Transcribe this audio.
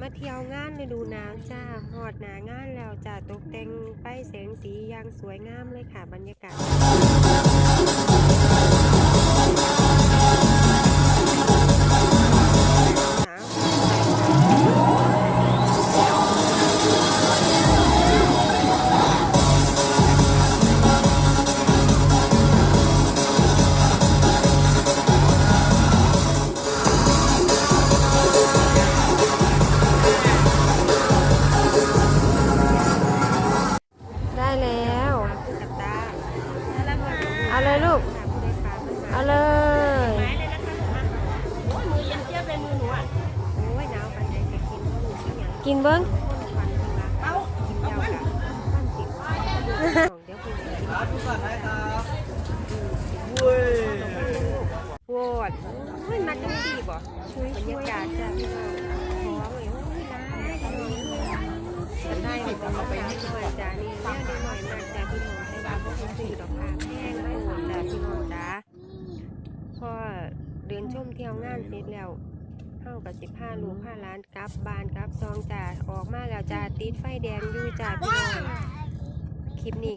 มาเที่ยวงานฤดูหนาวจ้าหอดหนางานแล้วจ้าตกแต่งไฟแสงสีอย่างสวยงามเลยค่ะบรรยากาศ เอาเลยลูก เอาเลยไม้เลยนะโอ้ยมือย็นเจี๊ยบเลยมือหนูอะโอ้ยหนาวปันใจะกินข้าวหมูที่ยังกินเบิ้งเอากินยาวกับปันสิเดี๋ยวคุณจะกินทุกคนนะครับเว้ยโวดโอ้ยมันจังดีบ่ช่วยบรรยากาศจ้ะพี่น้องขอเลยโอ้ยร้ายพี่น้องจะได้เอาไปให้หน่อยจ้ะนี่แม่ได้หน่อยมากจ้ะพี่น้องแต่ว่าพวกคุณซื้อดอกผ้าแพงไม่หมดจ้ะพี่น้องจ้ะ พอเดินชมเที่ยวงานเสร็จแล้วเข้ากับสิบห้าลูกห้าล้านกลับ บานกลับซองจ่าออกมาแล้วจ่าติดไฟแดงอยู่จ่าพี่น้องคลิปนี้